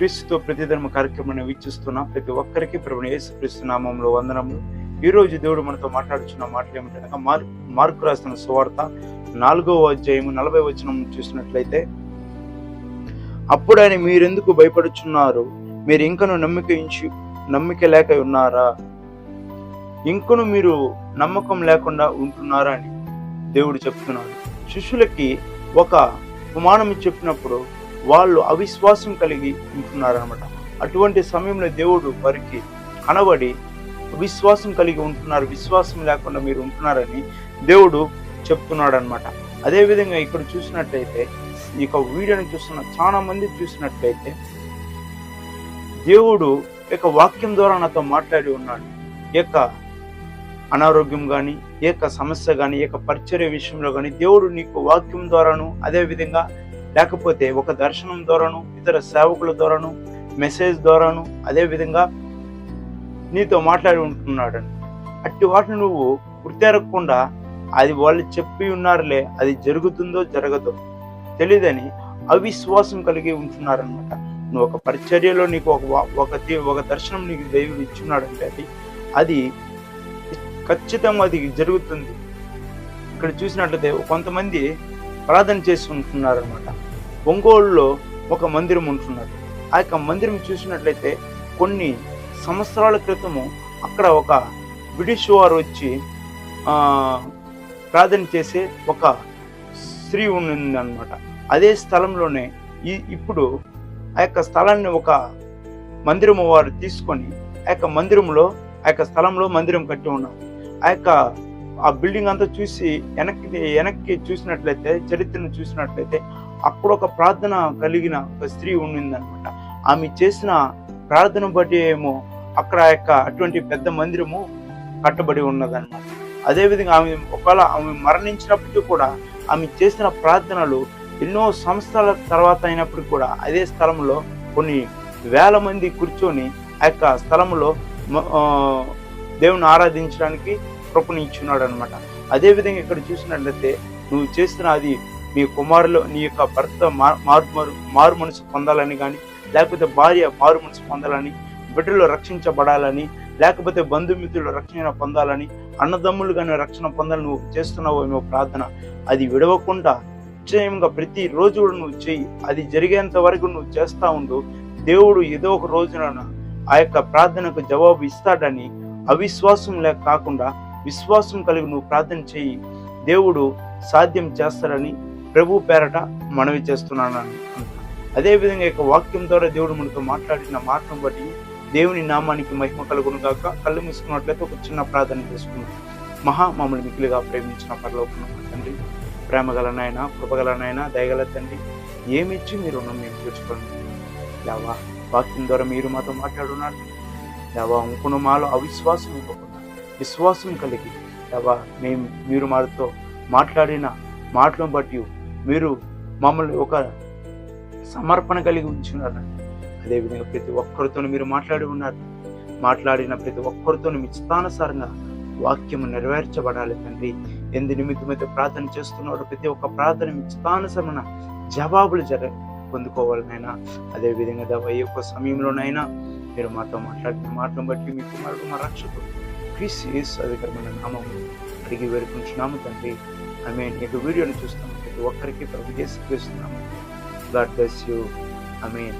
క్రీస్తుతో ప్రతిధర్మ కార్యక్రమాన్ని వీక్షిస్తున్న. ప్రతి ఒక్కరికి ప్రభుని యేసుక్రీస్తు నామంలో వందనములు. ఈ రోజు దేవుడు మనతో మాట్లాడుచున్న మాటలు ఏమిటనగా మార్ మార్కు రాసిన సువార్త నాలుగవ అధ్యాయము నలభై వచనం చూసినట్లయితే అప్పుడు ఆయన మీరెందుకు భయపడుచున్నారు? మీరు ఇంకను నమ్మిక ఇంచు నమ్మిక లేక ఉన్నారా? ఇంకను మీరు నమ్మకం లేకుండా ఉంటున్నారా? అని దేవుడు చెప్తున్నాడు. శిష్యులకి ఒక ఉపమానం చెప్పినప్పుడు వాళ్ళు అవిశ్వాసం కలిగి ఉంటున్నారనమాట అటువంటి సమయంలో దేవుడు వారికి కనబడి విశ్వాసం కలిగి ఉంటున్నారు విశ్వాసం లేకుండా మీరు ఉంటున్నారని దేవుడు చెప్తున్నాడు అనమాట అదేవిధంగా ఇక్కడ చూసినట్లయితే ఈ యొక్క వీడియోని చూస్తున్న చాలా మంది చూసినట్లయితే దేవుడు ఈ యొక్క వాక్యం ద్వారా నాతో మాట్లాడి ఉన్నాడు. ఈ యొక్క అనారోగ్యం కానీ ఏ యొక్క సమస్య కానీ ఈ యొక్క పరిచర్య విషయంలో కానీ దేవుడు నీకు వాక్యం ద్వారాను అదేవిధంగా లేకపోతే ఒక దర్శనం ద్వారాను ఇతర సేవకుల ద్వారాను మెసేజ్ ద్వారాను అదే విధంగా నీతో మాట్లాడి ఉంటున్నాడు అట్టి వాటిని నువ్వు గుర్తెరగకుండా అది వాళ్ళు చెప్పి ఉన్నారులే అది జరుగుతుందో జరగదో తెలియదని అవిశ్వాసం కలిగి ఉంటున్నారనమాట నువ్వు ఒక పరిచర్యలో నీకు ఒక ఒక ఒక దర్శనం నీకు దేవుడు ఇచ్చున్నాడంటే అది అది ఖచ్చితంగా అది జరుగుతుంది. ఇక్కడ చూసినట్లయితే కొంతమంది ప్రార్థన చేసి ఉంటున్నారనమాట ఒంగోలులో ఒక మందిరం ఉంటున్నది. ఆ యొక్క మందిరం చూసినట్లయితే కొన్ని సంవత్సరాల క్రితము అక్కడ ఒక బ్రిటిష్ వారు వచ్చి ప్రార్థన చేసే ఒక స్త్రీ ఉన్నది అదే స్థలంలోనే ఈ ఇప్పుడు ఆ యొక్క స్థలాన్ని ఒక మందిరము వారు తీసుకొని ఆ యొక్క మందిరంలో ఆ యొక్క స్థలంలో మందిరం కట్టి ఉన్నారు. ఆ యొక్క ఆ బిల్డింగ్ అంతా చూసి వెనక్కి వెనక్కి చూసినట్లయితే చరిత్రను చూసినట్లయితే అక్కడ ఒక ప్రార్థన కలిగిన ఒక స్త్రీ ఉండిందనమాట ఆమె చేసిన ప్రార్థన బట్టి ఏమో అక్కడ ఆ యొక్క అటువంటి పెద్ద మందిరము కట్టబడి ఉన్నదన్నమాట. అదేవిధంగా ఆమె ఒకవేళ ఆమె మరణించినప్పటికీ కూడా ఆమె చేసిన ప్రార్థనలు ఎన్నో సంవత్సరాల తర్వాత అయినప్పుడు కూడా అదే స్థలంలో కొన్ని వేల మంది కూర్చొని ఆ యొక్క స్థలంలో దేవుని ఆరాధించడానికి కృపను ఇచ్చున్నాడు అనమాట అదేవిధంగా ఇక్కడ చూసినట్లయితే నువ్వు చేస్తున్న అది మీ కుమారులు నీ యొక్క భర్త మారు మారు మారు మనసు పొందాలని కానీ లేకపోతే భార్య మారు మనసు పొందాలని బిడ్డలు రక్షించబడాలని లేకపోతే బంధుమిత్రులు రక్షణ పొందాలని అన్నదమ్ములు కానీ రక్షణ పొందాలని నువ్వు చేస్తున్నావు ఏమో ప్రార్థన. అది విడవకుండా నిశ్చయంగా ప్రతి రోజు కూడా నువ్వు చెయ్యి అది జరిగేంత వరకు నువ్వు చేస్తా ఉండు. దేవుడు ఏదో ఒక రోజున ఆ యొక్క ప్రార్థనకు జవాబు ఇస్తాడని అవిశ్వాసం లేక కాకుండా విశ్వాసం కలిగి నువ్వు ప్రార్థన చెయ్యి దేవుడు సాధ్యం చేస్తారని ప్రభు పేరట మనవి చేస్తున్నాను. అదేవిధంగా యొక్క వాక్యం ద్వారా దేవుడు మనతో మాట్లాడిన మాటను బట్టి దేవుని నామానికి మహిమ కలుగును గాక కళ్ళు మూసుకున్నట్లయితే ఒక చిన్న ప్రార్థన చేసుకున్నాం మహా మమ్మల్ని మిగిలిగా ప్రేమించిన పరలోకం తండ్రి ప్రేమగల నాయన కృపగల నాయన దయగల తండ్రి ఏమిచ్చి మీరు మేము తీర్చుకోండి. లేవా వాక్యం ద్వారా మీరు మాతో మాట్లాడున్నారు. లేవా ఇంకొన మాలో అవిశ్వాసం ఇవ్వకుండా విశ్వాసం కలిగి దేవా మేము మీరు మాతో మాట్లాడిన మాటలను బట్టి మీరు మమ్మల్ని ఒక సమర్పణ కలిగి ఉంచున్నారండి అదేవిధంగా ప్రతి ఒక్కరితో మీరు మాట్లాడి ఉన్నారు. మాట్లాడిన ప్రతి ఒక్కరితో మీ ఇష్టానుసారంగా వాక్యము నెరవేర్చబడాలి తండ్రి. ఎందు నిమిత్తమైతే ప్రార్థన చేస్తున్నారో ప్రతి ఒక్క ప్రార్థన మీ ఇష్టానుసరమైన జవాబులు జర పొందుకోవాలనైనా అదేవిధంగా దేవ ఈ యొక్క సమయంలోనైనా మీరు మాతో మాట్లాడిన మాటను బట్టి మీకు మరొక మా రక్షకుడు. క్రీస్ యేసు అధికరమైన నామం అడిగి వేడుకుంటున్నాము తండ్రి. ఐ మీన్ ఈ వీడియోని చూస్తాము ప్రతి ఒక్కరికి ప్రభు చేసి చూస్తున్నాము God bless you. I mean